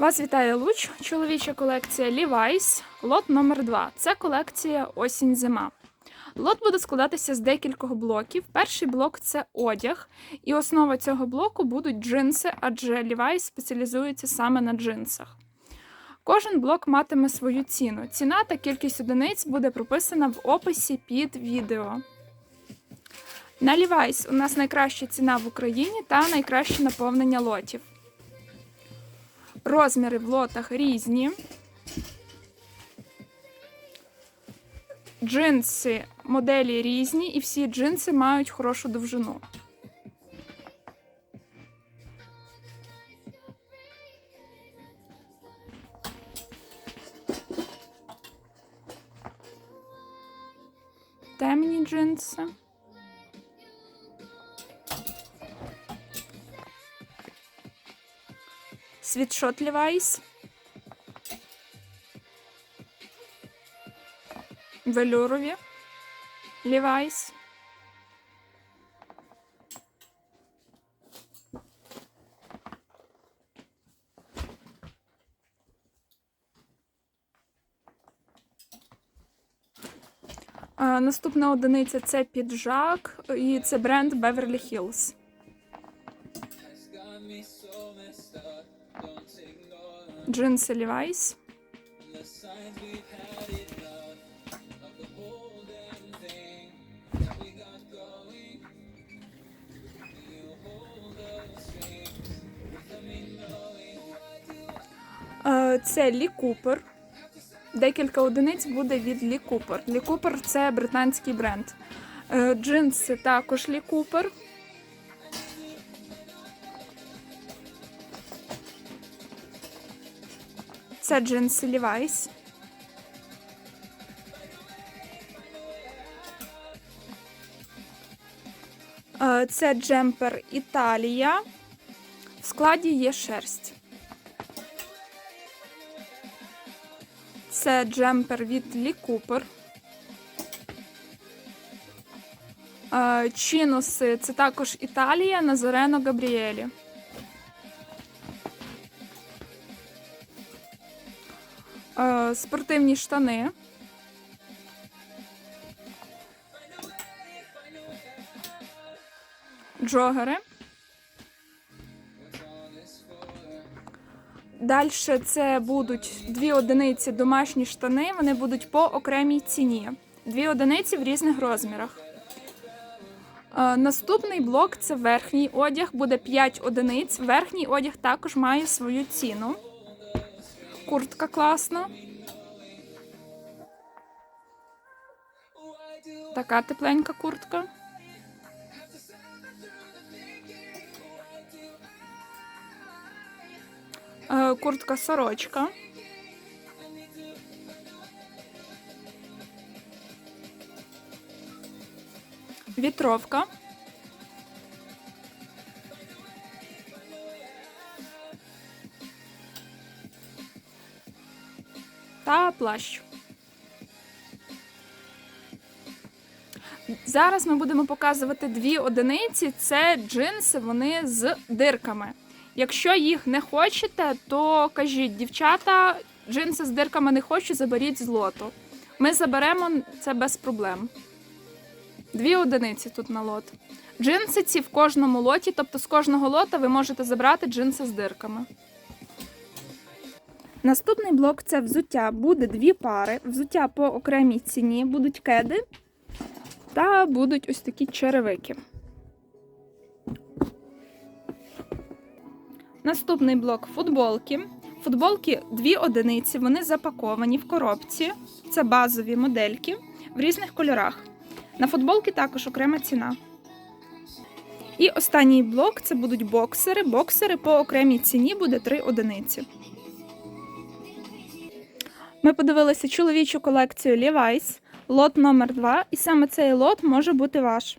Вас вітає Луч, чоловіча колекція Levi's, лот номер 2 Це колекція осінь-зима. Лот буде складатися з декількох блоків. Перший блок це одяг, і основа цього блоку будуть джинси, адже Levi's спеціалізується саме на джинсах. Кожен блок матиме свою ціну. Ціна та кількість одиниць буде прописана в описі під відео. На Levi's у нас найкраща ціна в Україні та найкраще наповнення лотів. Розміри в лотах різні. Джинси моделі різні, і всі джинси мають хорошу довжину. Темні джинси. Світшот Levi's. Велюрові Levi's. Наступна одиниця це піджак, і це бренд Beverly Hills. Джинси Levi's. Е, Це Лі Купер. Декілька одиниць буде від Лі Купер. Лі Купер це британський бренд. Е, Джинси також Лі Купер. Це джинси Levi's. Е, Це джемпер Італія. В складі є шерсть. Це джемпер від Лі Купер. Е, Чинуси це також Італія Назарено Габріелі. Е, Спортивні штани. Джогери. Далі це будуть дві одиниці домашні штани, вони будуть по окремій ціні. Дві одиниці в різних розмірах. Е, Наступний блок це верхній одяг, буде 5 одиниць. Верхній одяг також має свою ціну. Куртка класна. Така тепленька куртка. Е, Куртка сорочка. Вітровка. Та плащ. Зараз ми будемо показувати дві одиниці. Це джинси, вони з дирками. Якщо їх не хочете, то кажіть, дівчата, джинси з дирками не хочу, заберіть з лоту. Ми заберемо це без проблем. Дві одиниці тут на лот. Джинси ці в кожному лоті, тобто з кожного лота ви можете забрати джинси з дирками. Наступний блок це взуття. Буде дві пари. Взуття по окремій ціні, будуть кеди та будуть ось такі черевики. Наступний блок футболки. Футболки дві одиниці, вони запаковані в коробці. Це базові модельки в різних кольорах. На футболки також окрема ціна. І останній блок це будуть боксери. Боксери по окремій ціні буде 3 одиниці. Ми подивилися чоловічу колекцію Levi's, лот номер 2 і саме цей лот може бути ваш.